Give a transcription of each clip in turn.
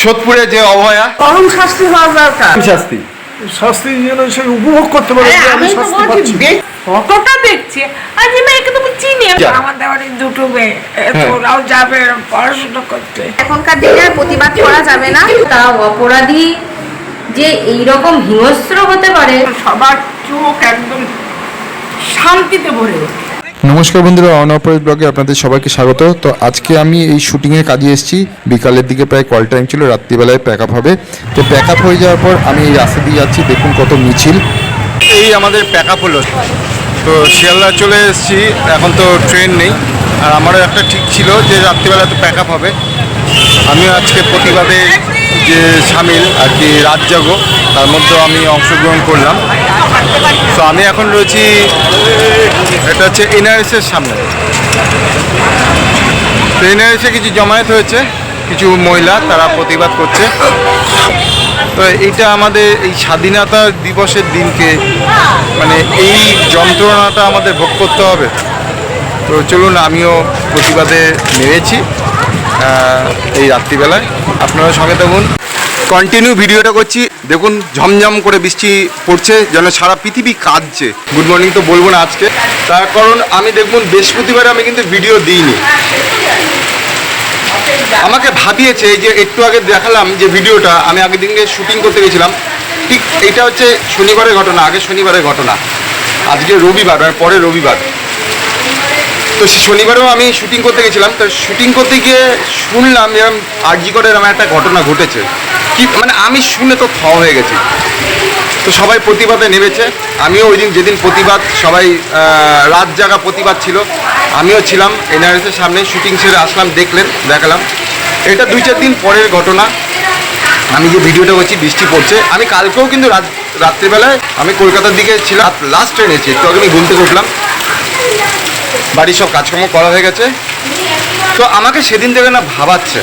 সোদপুরে যে অভয়া। চরম শাস্তি হওয়া দরকার। কি শাস্তি? শাস্তি যেন সে উপভোগ করতে পারে আমি তো শাস্তি বলছি পাচ্ছি। কতটা দেখছি? আর যে মেয়েকে তুমি চিনি। আমাদের বাড়ির দুটো মেয়ে এ, হ্যাঁ। ওরাও যাবে পড়াশোনা করতে। এখনকার দিনে আর প্রতিবাদ করা যাবে না। তাও অপরাধী যে এই রকম হিংস্র হতে পারে। সবার চোখ একদম শান্তিতে ভরে ওঠে। নমস্কার বন্ধুরা অনপরিত ব্লগে আপনাদের সবাইকে স্বাগত। তো আজকে আমি এই শুটিংয়ের কাজে এসেছি। বিকালের দিকে প্রায় কল টাইম ছিল, রাত্রিবেলায় প্যাক আপ হবে। তো প্যাক আপ হয়ে যাওয়ার পর আমি এই রাস্তা দিয়ে যাচ্ছি, দেখুন কত মিছিল। এই আমাদের প্যাক আপ হলো। তো শিয়ালদা চলে এসেছি, এখন তো ট্রেন নেই। আর আমারও একটা ঠিক ছিল যে রাত্রিবেলা তো প্যাক আপ হবে। আমিও আজকে প্রতিবাদে যে সামিল আর কি রাত জাগো, তার মধ্যেও আমি অংশগ্রহণ করলাম। তো আমি এখন রয়েছি, এটা হচ্ছে এনআরএস এর সামনে। তো এনআরএসে কিছু জমায়েত হয়েছে, কিছু মহিলা, তারা প্রতিবাদ করছে। তো এইটা আমাদের এই স্বাধীনতা দিবসের দিনকে মানে এই যন্ত্রণাটা আমাদের ভোগ করতে হবে। তো চলুন, আমিও প্রতিবাদে নেমেছি এই রাত্রিবেলায়। আপনারা সঙ্গে থাকুন। কন্টিনিউ ভিডিওটা করছি। দেখুন, ঝমঝম করে বৃষ্টি পড়ছে, যেন সারা পৃথিবী কাঁদছে। গুড মর্নিং তো বলব না আজকে। তার কারণ আমি দেখুন, বৃহস্পতিবার আমি কিন্তু ভিডিও দিইনি। আমাকে ভাবিয়েছে যে একটু আগে দেখালাম যে ভিডিওটা, আমি আগের দিনকে শুটিং করতে গেছিলাম। ঠিক এটা হচ্ছে শনিবারের ঘটনা, আগে শনিবারের ঘটনা। আজকে রবিবার মানে পরে রবিবার। তো শনিবারেও আমি শুটিং করতে গেছিলাম। তো শুটিং করতে গিয়ে শুনলাম এরকম আরজি করে এরকম একটা ঘটনা ঘটেছে। কি মানে আমি শুনে তো থ হয়ে গেছি। তো সবাই প্রতিবাদে নেমেছে। আমিও ওই দিন যেদিন প্রতিবাদ, সবাই রাত জাগা প্রতিবাদ ছিল। আমিও ছিলাম এনআরএসের সামনে, শুটিং সেরে আসলাম, দেখলেন, দেখালাম। এটা দুই চার দিন পরের ঘটনা। আমি যে ভিডিওটা করছি, বৃষ্টি পড়ছে। আমি কালকেও কিন্তু রাত, রাত্রিবেলায় আমি কলকাতার দিকে ছিলাম। লাস্ট ট্রেনে ছি একটু আগে আমি ঘুম থেকে উঠলাম। বাড়ির সব কাজকর্ম করা হয়ে গেছে। তো আমাকে সেদিন থেকে না ভাবাচ্ছে।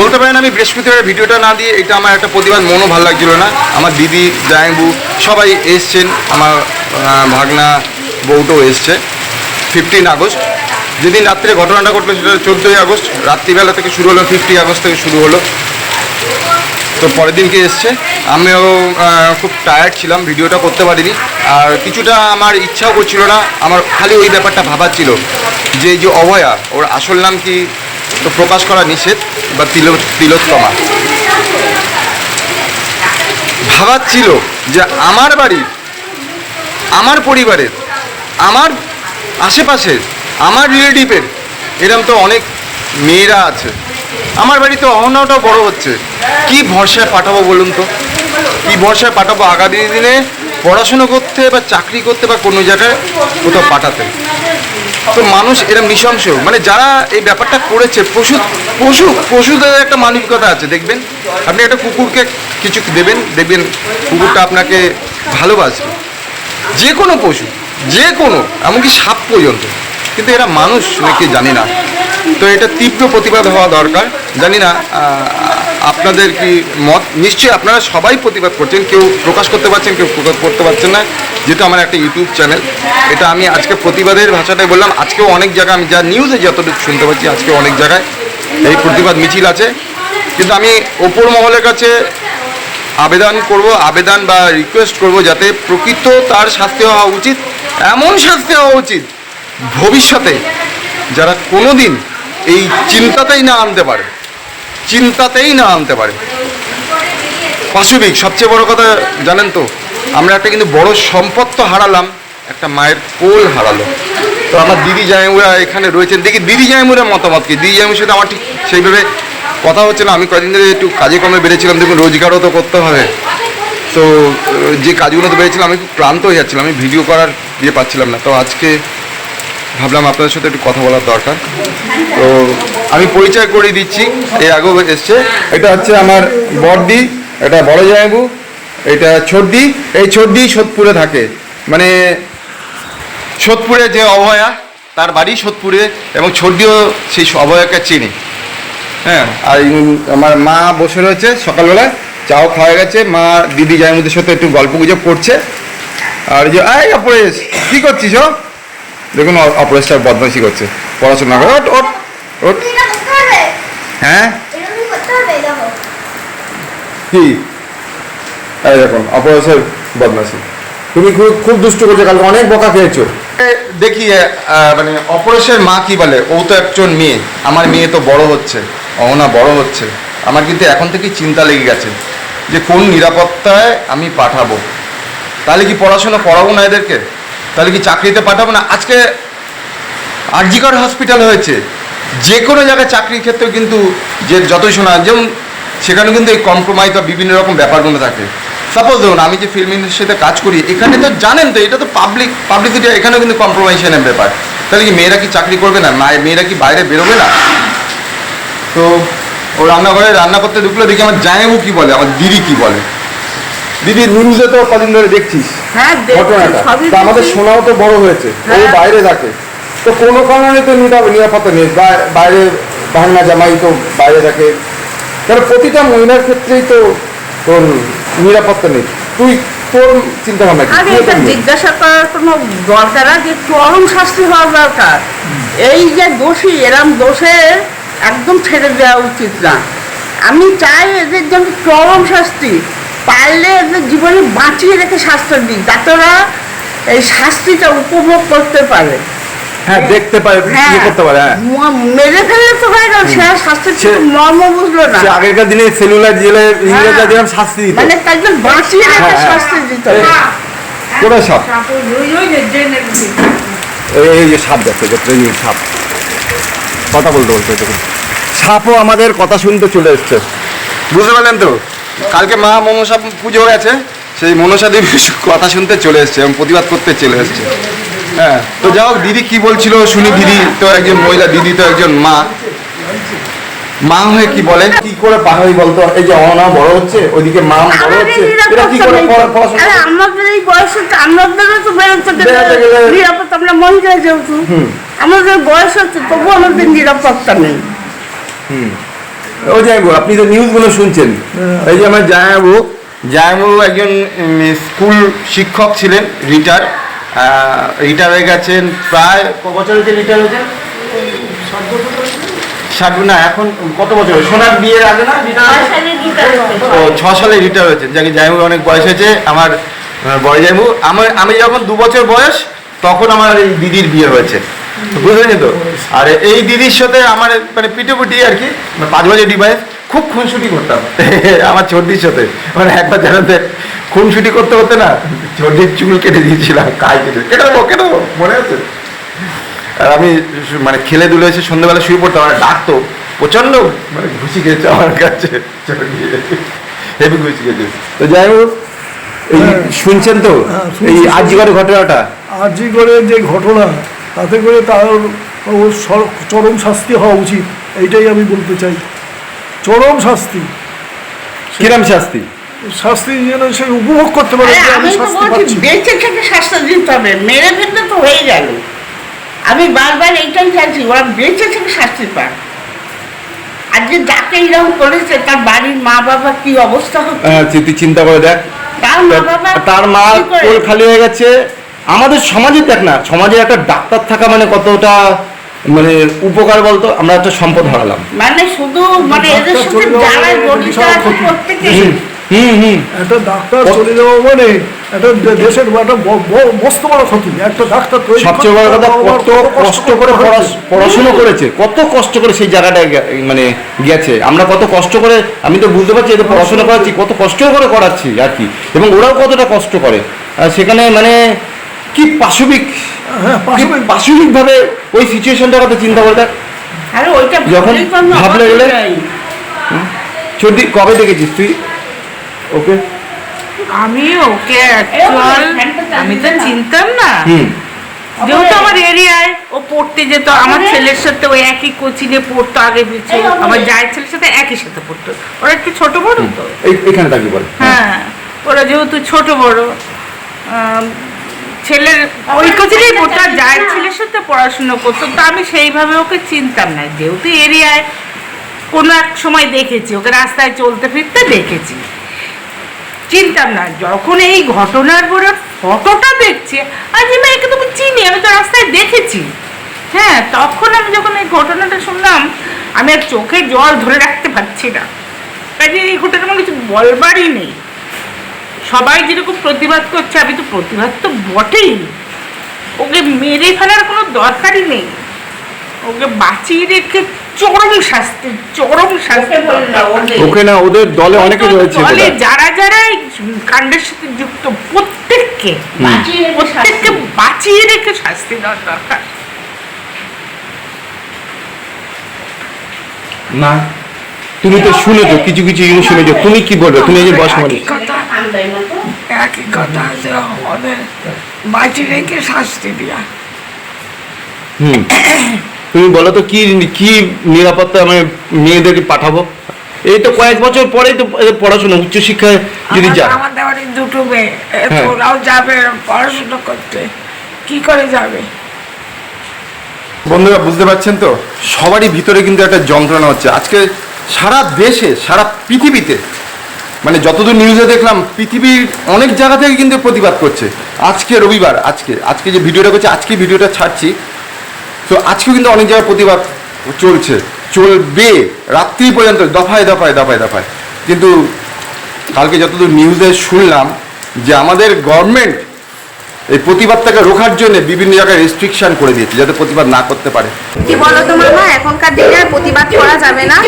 বলতে পারেন আমি বৃহস্পতিবার ভিডিওটা না দিয়ে এটা আমার একটা প্রতিবাদ, মনও ভালো লাগছিল না। আমার দিদি জায়বু সবাই এসছেন, আমার ভাগনা বউটাও এসছে। ফিফটিন আগস্ট, যেদিন রাত্রে ঘটনাটা ঘটলো সেটা চোদ্দোই আগস্ট, রাত্রিবেলা থেকে শুরু হলো ফিফটি আগস্ট থেকে শুরু হলো। তো পরের দিনকে এসছে। আমিও খুব টায়ার্ড ছিলাম, ভিডিওটা করতে পারিনি। আর কিছুটা আমার ইচ্ছাও করছিল না, আমার খালি ওই ব্যাপারটা ভাবার ছিল। যে যে অভয়া, ওর আসল নাম কি তো প্রকাশ করা নিষেধ বা তিল তিলোত্তমা। ভাবার ছিল যে আমার বাড়ির আমার পরিবারের, আমার আশেপাশের, আমার রিলেটিভের, এরম তো অনেক মেয়েরা আছে। আমার বাড়িতে অহনাটাও বড় হচ্ছে। কি ভরসায় পাঠাবো বলুন তো? কি ভরসায় পাঠাবো আগামী দিনে? পড়াশুনো করতে বা চাকরি করতে বা কোনো জায়গায় কোথাও পাঠাতে। তো মানুষ এরম নৃশংস। মানে যারা এই ব্যাপারটা করেছে, পশু পশু, পশুদের একটা মানবিকতা আছে, দেখবেন? আপনি একটা কুকুরকে কিছু দেবেন, দেখবেন কুকুরটা আপনাকে ভালোবাসবে। যে কোনো পশু, যে কোনো, এমনকি সাপ পর্যন্ত। কিন্তু এরা মানুষ নাকি জানি না। তো এটা তীব্র প্রতিবাদ হওয়া দরকার। জানি না আপনাদের কি মত? নিশ্চয়ই আপনারা সবাই প্রতিবাদ করছেন, কেউ প্রকাশ করতে পারছেন, কেউ প্রকাশ করতে পারছেন না। যেহেতু আমার একটা ইউটিউব চ্যানেল, এটা আমি আজকে প্রতিবাদের ভাষাটাই বললাম। আজকেও অনেক জায়গায় আমি যা নিউজে যতটুকু শুনতে পাচ্ছি, আজকে অনেক জায়গায় এই প্রতিবাদ মিছিল আছে। কিন্তু আমি ওপর মহলের কাছে আবেদন করব, আবেদন বা রিকোয়েস্ট করব যাতে প্রকৃত তার শাস্তি হওয়া উচিত, এমন শাস্তি হওয়া উচিত, ভবিষ্যতে যারা কোনো দিন এই চিন্তাতেই না আনতে পারে। চিন্তাতেই না আনতে পারে। পাশবিক, সবচেয়ে বড় কথা জানেন তো, আমরা একটা কিন্তু বড় সম্পদ তো হারালাম, একটা মায়ের কোল হারালো। তো আমার দিদি জায়মুরা এখানে রয়েছেন। দেখি দিদি জায়মুরের মতামত কি? দিদি জায়মুর সাথে আমার ঠিক সেইভাবে কথা হচ্ছে না। আমি কদিন ধরে একটু কাজে কমে বেড়েছিলাম দেখুন রোজগারও তো করতে হবে। তো যে কাজগুলো তো বেড়েছিলাম আমি খুব ক্লান্ত হয়ে যাচ্ছিলাম, আমি ভিডিও করার ইয়ে পাচ্ছিলাম না। তো আজকে ভাবলাম আপনাদের সাথে একটু কথা বলার দরকার। তো আমি পরিচয় করে দিচ্ছি, এর আগেও এসছে। এটা হচ্ছে আমার বড়দি, এটা বড় জায়বু এটা ছোটদি। এই ছোটদি সোদপুরে থাকে। মানে সোদপুরে যে অভয়া, তার বাড়ি সোদপুরে এবং ছোটদিও সেই অভয়াকে চিনি। হ্যাঁ আর আমার মা বসে রয়েছে সকালবেলায়, চাও খাওয়া গেছে। মা দিদি জায়মুদের সাথে একটু গল্প গুজব করছে। আর যে, এই অপরেশ কি করছিস ও? দেখুন অপরেশটা বদমাইশি করছে। পড়াশোনা করে। ওট ওট ওট হ্যাঁ? করতে হবে দেখো। কি? এই দেখুন অপরাসের বদমাসি তুমি খুব খুব দুষ্ট করছ কালকে অনেক বকা খেয়েছো। দেখি মানে অপরেশের মা কি বলে? ও তো একজন মেয়ে আমার মেয়ে তো বড় হচ্ছে অহনা বড় হচ্ছে। আমার কিন্তু এখন থেকেই চিন্তা লেগে গেছে যে কোন নিরাপত্তায় আমি পাঠাবো। তাহলে কি পড়াশোনা করাবো না এদেরকে? তাহলে কি চাকরিতে পাঠাবো না? আজকে আরজিকর হসপিটাল হয়েছে। যে কোনো জায়গায় চাকরির ক্ষেত্রেও কিন্তু যে যতই শোনা, যেমন সেখানে কিন্তু এই কম্প্রোমাইজ বা বিভিন্ন রকম ব্যাপারগুলো থাকে। সাপোজ ধরুন, আমি যে ফিল্ম ইন্ডাস্ট্রিতে কাজ করি, এখানে তো জানেন তো, এটা তো পাবলিক পাবলিসিটি এখানেও কিন্তু কম্প্রোমাইজেশনের ব্যাপার। তাহলে কি মেয়েরা কি চাকরি করবে না? মায়ের কি বাইরে বেরোবে না? তো ও রান্নাঘরে রান্না করতে ঢুকলো, দেখি আমার জায়াবু কি বলে, আমার দিদি কি বলে। দিদি নিউজে তো কদিন ধরে দেখছিস হ্যাঁ ঘটনাটা। তা আমাদের। শোনাও তো বড় হয়েছে ও হ্যাঁ। বাইরে থাকে। তো কোনো কারণে তো নিরাপ- নিরাপত্তা নেই। বাইরে বাহান্না জামাই তো বাইরে থাকে। কারণ প্রতিটা মহিলার ক্ষেত্রেই তো তোর নিরাপত্তা নেই। তুই তোর চিন্তা ভাবনা তো এটা জিজ্ঞাসা করার কোনো দরকার আছে চরম শাস্তি হওয়া দরকার। এই যে দোষী এরম দোষে একদম ছেড়ে দেওয়া উচিত না। আমি চাই এদের জন্য চরম শাস্তি। পারলে এদের জীবনে বাঁচিয়ে রেখে শাস্তি দিক যাতে ওরা এই শাস্তিটা উপভোগ করতে পারে। হ্যাঁ দেখতে পারে হ্যাঁ। ইয়ে করতে পারে হ্যাঁ। মেরে ফেলে তো হয়ে গেল সে শাস্তির মর্ম বুঝলো না। আগেকার দিনে সেলুলার জেলে ইংরেজরা যেরকম শাস্তি দিত। মানে বাঁচিয়ে রেখে হ্যাঁ, হ্যাঁ। শাস্তি দিতে। এই- কোথায় সাপ? এই এই যে সাপ দেখতে দেখতে এই সাপ। কথা বলতে বলতে সাপও আমাদের কথা শুনতে চলে এসছে। বুঝতে পারলেন তো? কালকে মা মনসা পুজো গেছে সেই মনসা দেবী কথা শুনতে চলে এসছে এবং প্রতিবাদ করতে চলে এসছে। হ্যাঁ তো যাই হোক দিদি কি বলছিল শুনি দিদি তো একজন মহিলা দিদি তো একজন মা। মা হয়ে কি বলে কি করে পাঠাবি বলতো? এই যে অনা বড় হচ্ছে ওইদিকে মা বড় হচ্ছে এরা কি করে পড়াশোনা আরে আমাদের এই বয়সে তো আমাদেরও তো বেরোতে বেরোতে গেলে গেলে- নিরাপত্তা আমরা মহিলা যেহেতু। আমাদের বয়স হচ্ছে তবু আমাদের নিরাপত্তা নেই। ও জায়াবু আপনি তো নিউজগুলো শুনছেন। এই যে আমার জায়াবু জায়াবু একজন স্কুল শিক্ষক ছিলেন রিটার রিটার হয়ে গেছেন প্রায় ক বছর হয়েছে রিটার হয়েছেন ষাট না এখন কত বছর সোনার বিয়ের আগে না ও ছ সালে রিটায়ার হয়েছেন যাকে জাইমুর অনেক বয়স হয়েছে। বড় আমার আমি যখন দু বছর বয়স তখন আমার এই দিদির বিয়ে হয়েছে। বুঝলেন তো? আর এই দিদির সাথে আমার মানে পিটুপুটি আর কি মানে পাঁচ বছর ডিভাইস খুব খুনসুটি করতাম। আমার সাথে। মানে একবার জানাতে খুনসুটি করতে করতে না চুল কেটে দিয়েছিলাম কাজ কেটে কেটে দেবো কেটে দেবো মনে আছে? আর আমি মানে খেলে দুলে এসে সন্ধ্যেবেলা শুয়ে পড়তাম আর ডাকতো প্রচণ্ড মানে ঘুষি খেয়েছে আমার কাছে হেভি ঘুষি খেয়েছে। তো যাই হোক এই হ্যাঁ। শুনছেন তো? হ্যাঁ, এই। আজিকার ঘটনাটা? করে যে ঘটনা তাতে করে তার ওর চরম শাস্তি হওয়া উচিত এইটাই আমি বলতে চাই। চরম শাস্তি। কিরম শাস্তি? শাস্তি যেন সে উপভোগ করতে পারে আমি আমি শাস্তি পাচ্ছি। বেঁচে থেকে শাস্তি দিতে হবে মেরে ফেলতে তো হয়ে গেল। আমি বারবার এইটাই চাইছি ওরা বেঁচে থেকে শাস্তি পায় আজকে যাকে এরকম করেছে তার বাড়ির মা বাবা কি অবস্থা? হচ্ছে হ্যাঁ, তুই চিন্তা করে দেখ। তার মা বাবা তার মা কোল খালি হয়ে গেছে আমাদের সমাজে দেখ না সমাজে একটা ডাক্তার থাকা মানে কতটা মানে উপকার বলতো? আমরা একটা সম্পদ হারালাম। মানে শুধু মানে এদের সাথে যারা মানে জড়িত আছে প্রত্যেকেই। হুম হুম একটা ডাক্তার চলে যাওয়া মানে একটা দেশের একটা মস্ত বড় ক্ষতি। একটা ডাক্তার তৈরি সবচেয়ে বড় কথা কত কষ্ট করে পড়াশ- পড়াশুনো করেছে কত কষ্ট করে সেই জায়গাটায় মানে গেছে। আমরা কত কষ্ট করে আমি তো বুঝতে পারছি এটা পড়াশোনা করাচ্ছি কত কষ্ট করে করাচ্ছি আর কি। এবং ওরাও কতটা কষ্ট করে। সেখানে মানে কি পাশবিক? হ্যাঁ পাশবিক ভাবে ওই সিচুয়েশনটার কথা চিন্তা করে দেখ আরে ওইটা যখন ভাবলে গেলে- চর্দি কবে দেখেছিস তুই? ওকে? আমি ওকে অ্যাকচুয়াল আমি তো চিনতাম না। যেহেতু আমার এরিয়ায় ও পড়তে যেত আমার ছেলের সাথে ওই একই কোচিনে পড়তো আগে পিছু আমার জায়ের ছেলের সাথে একই সাথে পড়তো। ওরা একটু ছোট বড় তো। এই এখানে তাকি বল হ্যাঁ ওরা যেহেতু ছোট বড় ছেলের ওই কোচিনেই পড়তো আর জায়ের ছেলের সাথে পড়াশুনো করতো, তো আমি সেইভাবে ওকে চিনতাম না। যেহেতু এরিয়ায় কোনো এক সময় দেখেছি, ওকে রাস্তায় চলতে ফিরতে দেখেছি। চিনতাম না, যখন এই ঘটনার পরে ফটোটা দেখছি, আজ আমি একে তো চিনি, আমি তো রাস্তায় দেখেছি। হ্যাঁ তখন আমি যখন এই ঘটনাটা শুনলাম, আমি আর চোখে জল ধরে রাখতে পারছি না। কাজে এই ঘটনা আমার কিছু বলবারই নেই। সবাই যেরকম প্রতিবাদ করছে আমি তো প্রতিবাদ তো বটেই। ওকে মেরে ফেলার কোনো দরকারই নেই। ওকে বাঁচিয়ে রেখে চরম শাস্তি চরম শাস্তি ওকে না ওদের দলে অনেকে রয়েছে দলে যারা যারা এই কাণ্ডের সাথে যুক্ত প্রত্যেককে বাঁচিয়ে প্রত্যেককে বাঁচিয়ে রেখে শাস্তি দেওয়ার দরকার। না। তুমি তো শুনেছো কিছু কিছু জিনিস শুনেছো তুমি কি বলবে? তুমি এই যে বস মানুষ। একই কথা যে ওদের বাঁচি রেখে শাস্তি দেওয়া হুম। তুমি বলো তো কি কি নিরাপত্তা মানে মেয়েদেরকে পাঠাবো? এই তো কয়েক বছর পরেই তো পড়াশোনা উচ্চশিক্ষায় যদি যায় আমাদের বাড়ির দুটো মেয়ে হ্যাঁ। ওরাও যাবে পড়াশোনা করতে। কি করে যাবে? বন্ধুরা বুঝতে পারছেন তো? সবারই ভিতরে কিন্তু একটা যন্ত্রণা হচ্ছে। আজকে সারা দেশে, সারা পৃথিবীতে মানে যতদূর নিউজে দেখলাম, পৃথিবীর অনেক জায়গা থেকে কিন্তু প্রতিবাদ করছে। আজকে রবিবার, আজকে আজকে যে ভিডিওটা করছে, আজকে ভিডিওটা ছাড়ছি। তো আজকেও কিন্তু অনেক জায়গায় প্রতিবাদ চলছে, চলবে, রাত্রি পর্যন্ত, দফায় দফায় দফায় দফায়। কিন্তু কালকে যতদূর নিউজে শুনলাম যে আমাদের গভর্নমেন্ট এই প্রতিবাদটাকে রোখার জন্য বিভিন্ন জায়গায় রেস্ট্রিকশন করে দিয়েছে, যাতে প্রতিবাদ না করতে পারে। কি বলতো মামা, এখনকার দিনে প্রতিবাদ করা যাবে না।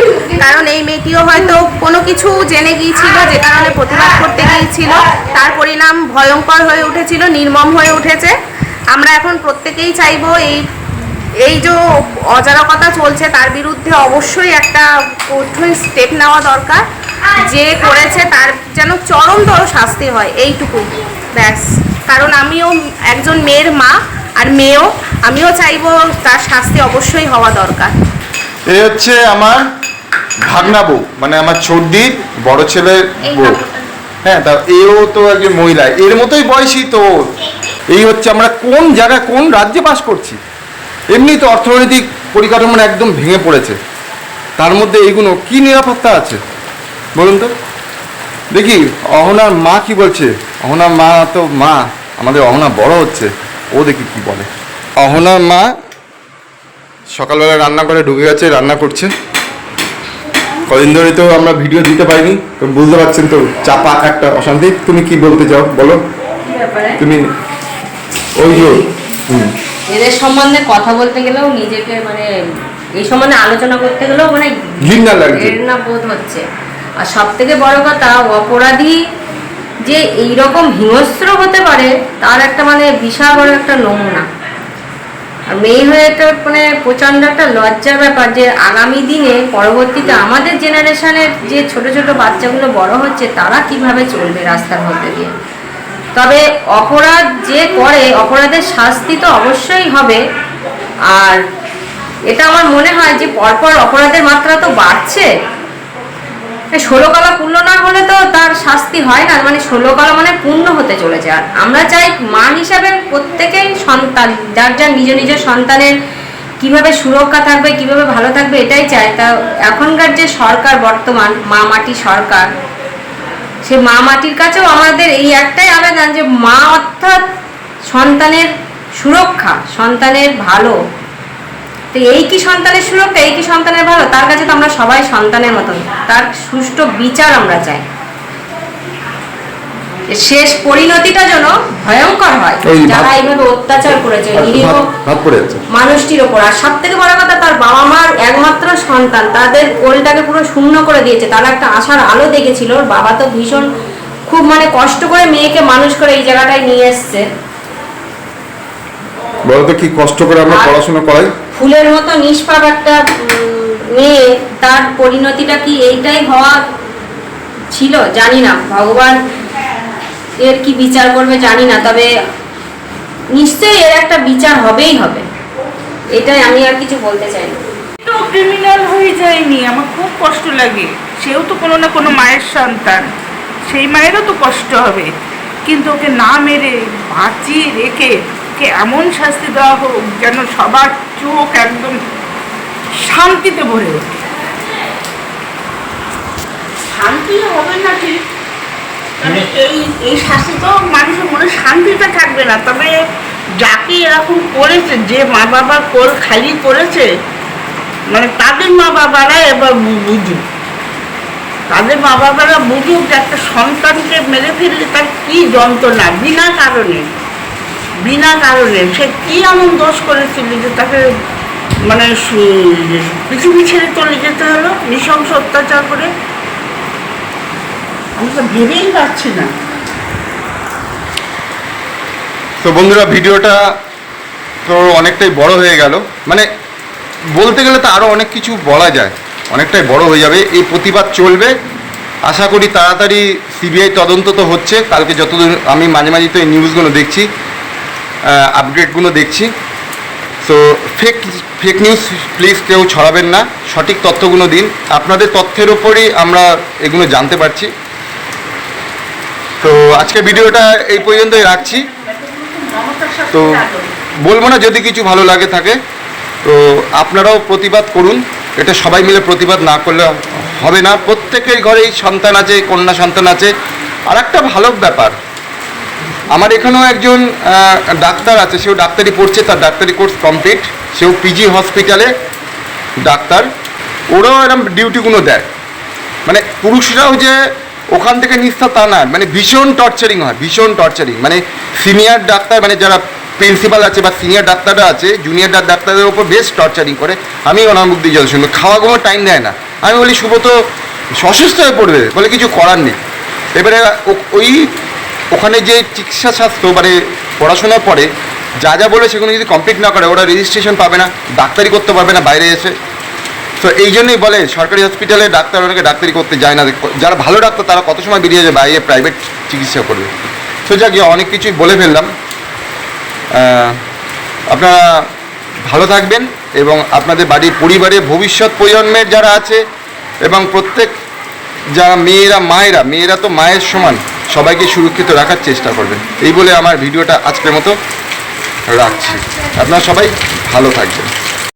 কারণ এই মেয়েটিও হয়তো কোনো কিছু জেনে গিয়েছিল, যে কারণে প্রতিবাদ করতে গিয়েছিল। তার পরিণাম ভয়ঙ্কর হয়ে উঠেছিল, নির্মম হয়ে উঠেছে। আমরা এখন প্রত্যেকেই চাইব এই এই যে অজারকতা চলছে, তার বিরুদ্ধে অবশ্যই একটা কঠোর স্টেপ নেওয়া দরকার। যে করেছে, তার যেন চরমতর শাস্তি হয় এইটুকুই ব্যাস। কারণ আমিও একজন মেয়ের মা আর মেয়েও আমিও চাইব তার শাস্তি অবশ্যই হওয়া দরকার। এই হচ্ছে আমার ভাগনা বউ মানে আমার ছোটদির বড় ছেলের বউ। হ্যাঁ তা এও তো একজন মহিলা। এর মতোই বয়সী তো এই হচ্ছে আমরা কোন জায়গায় কোন রাজ্যে বাস করছি। এমনি তো অর্থনৈতিক পরিকাঠামো একদম ভেঙে পড়েছে। তার মধ্যে এইগুলো কি নিরাপত্তা আছে? বলুন তো। দেখি অহনার মা কি বলছে? অহনার মা তো মা আমাদের অহনা বড় হচ্ছে। ও দেখি কি বলে। অহনার মা সকালবেলা রান্না করে ঢুকে গেছে রান্না করছে। কদিন ধরে তো আমরা ভিডিও দিতে পারিনি তো বুঝতে পারছেন তো চাপা একটা অশান্তি। তুমি কি বলতে চাও? বলো। তুমি ওই যে এদের সম্বন্ধে কথা বলতে গেলেও নিজেকে মানে এই সম্বন্ধে আলোচনা করতে গেলেও মানে ঘৃণা লাগছে। ঘৃণা বোধ হচ্ছে। আর সব থেকে বড় কথা, অপরাধী যে এই রকম হিংস্র হতে পারে, তার একটা মানে বিশাল বড় একটা নমুনা। আর মেয়ে হয়ে তো মানে প্রচণ্ড একটা লজ্জার ব্যাপার যে আগামী দিনে পরবর্তীতে আমাদের জেনারেশনের যে ছোট ছোট বাচ্চাগুলো বড় হচ্ছে, তারা কীভাবে চলবে রাস্তার মধ্যে দিয়ে? তবে অপরাধ যে করে, অপরাধের শাস্তি তো অবশ্যই হবে। আর এটা আমার মনে হয় যে পরপর অপরাধের মাত্রা তো বাড়ছে। ষোলো কলা পূর্ণ না হলে তো তার শাস্তি হয় না। মানে ষোলো কলা মানে পূর্ণ হতে চলেছে। আর আমরা চাই মা হিসাবে প্রত্যেকেই সন্তান, যার যার নিজ নিজ সন্তানের কীভাবে সুরক্ষা থাকবে, কীভাবে ভালো থাকবে, এটাই চাই। তা এখনকার যে সরকার বর্তমান, মা মাটি সরকার, সে মা মাটির কাছেও আমাদের এই একটাই আবেদন যে মা অর্থাৎ সন্তানের সুরক্ষা, সন্তানের ভালো তো এই কি সন্তানের সুরক্ষা এই কি সন্তানের ভালো? তার কাছে তো আমরা সবাই সন্তানের মতন। তার সুষ্ঠু বিচার আমরা চাই। শেষ পরিণতিটা যেন ভয়ঙ্কর হয়। যারা এইভাবে অত্যাচার করেছে নিরীহ মানুষটির ওপর। আর সব থেকে বড় কথা তার বাবা মার একমাত্র সন্তান তাদের কোলটাকে পুরো শূন্য করে দিয়েছে। তারা একটা আশার আলো দেখেছিল। বাবা তো ভীষণ খুব মানে কষ্ট করে মেয়েকে মানুষ করে এই জায়গাটায় নিয়ে এসছে। বলো তো কি কষ্ট করে আমরা পড়াশোনা করাই? ফুলের মতো নিষ্পাপ একটা মেয়ে, তার পরিণতিটা কি এইটাই হওয়া ছিল? জানি না। ভগবান এর কি বিচার করবে জানি না, তবে নিশ্চয়ই এর একটা বিচার হবেই হবে। এটাই আমি আর কিছু বলতে চাই না। ক্রিমিনাল হয়ে যায়নি, আমার খুব কষ্ট লাগে। সেও তো কোনো না কোনো মায়ের সন্তান। সেই মায়েরও তো কষ্ট হবে। কিন্তু ওকে না মেরে, বাঁচিয়ে রেখে ওকে এমন শাস্তি দেওয়া হোক যেন সবার চোখ একদম শান্তিতে ভরে ওঠে। শান্তি হবে না ঠিক। মানে এই এই শাস্তি তো মানুষের মনে শান্তিটা থাকবে না। তবে যাকে এরকম করেছে যে মা বাবা কোল খালি করেছে মানে তাদের মা বাবারা এবার বুঝুক। তাদের মা বাবারা বুঝুক যে একটা সন্তানকে মেরে ফেললে তার কি যন্ত্রণা বিনা কারণে। বিনা কারণে সে কি এমন দোষ করেছিল যে তাকে মানে পৃথিবী ছেড়ে চলে যেতে হলো, নৃশংস অত্যাচার করে? আমি তো ভেবেই পাচ্ছি না। তো বন্ধুরা, ভিডিওটা তো অনেকটাই বড় হয়ে গেল। মানে বলতে গেলে তো আরও অনেক কিছু বলা যায়। অনেকটাই বড় হয়ে যাবে। এই প্রতিবাদ চলবে। আশা করি তাড়াতাড়ি সিবিআই তদন্ত তো হচ্ছে। কালকে যতদূর আমি মাঝে মাঝে তো এই নিউজগুলো দেখছি। আপডেটগুলো দেখছি। So fake fake news please কেউ ছড়াবেন না, সঠিক তথ্যগুলো দিন। আপনাদের তথ্যের ওপরই আমরা এগুলো জানতে পারছি। তো আজকে ভিডিওটা এই পর্যন্তই রাখছি। তো, বলব না যদি কিছু ভালো লাগে থাকে, তো আপনারাও প্রতিবাদ করুন। এটা সবাই মিলে প্রতিবাদ না করলে হবে না। প্রত্যেকের ঘরেই সন্তান আছে, কন্যা সন্তান আছে। আর একটা ভালো ব্যাপার আমার এখানেও একজন ডাক্তার আছে, সেও ডাক্তারি পড়ছে, তার ডাক্তারি কোর্স কমপ্লিট সেও পিজি হসপিটালে ডাক্তার। ওরাও এরম ডিউটিগুলো দেয়। মানে পুরুষরাও যে ওখান থেকে নিস্তার তা না মানে ভীষণ টর্চারিং হয়, ভীষণ টর্চারিং মানে সিনিয়র ডাক্তার মানে যারা প্রিন্সিপাল আছে বা সিনিয়র ডাক্তাররা আছে জুনিয়র ডাক্তারদের ওপর বেশ টর্চারিং করে। আমি ওনার মুখ দিয়ে জল শুনব খাওয়া কোনো টাইম দেয় না। আমি বলি, শুভ তো অসুস্থ হয়ে পড়বে। বলে, কিছু করার নেই। এবারে ওই ওখানে যে চিকিৎসা স্বাস্থ্য মানে পড়াশোনার পরে যা যা বলে সেগুলো যদি কমপ্লিট না করে, ওরা রেজিস্ট্রেশন পাবে না, ডাক্তারি করতে পারবে না বাইরে এসে। তো এই জন্যই বলে, সরকারি হসপিটালে ডাক্তার অনেকে ডাক্তারি করতে যায় না। যারা ভালো ডাক্তার, তারা কত সময় বেরিয়ে যায় বাইরে প্রাইভেট চিকিৎসা করবে। তো যাক অনেক কিছুই বলে ফেললাম। আপনারা ভালো থাকবেন এবং আপনাদের বাড়ির পরিবারে, ভবিষ্যৎ প্রজন্মের যারা আছে এবং প্রত্যেক, যারা মেয়েরা, মায়েরা, মেয়েরা তো মায়ের সমান। সবাইকে সুরক্ষিত রাখার চেষ্টা করবেন। এই বলে আমার ভিডিওটা আজকের মতো রাখছি। আপনারা সবাই ভালো থাকবেন।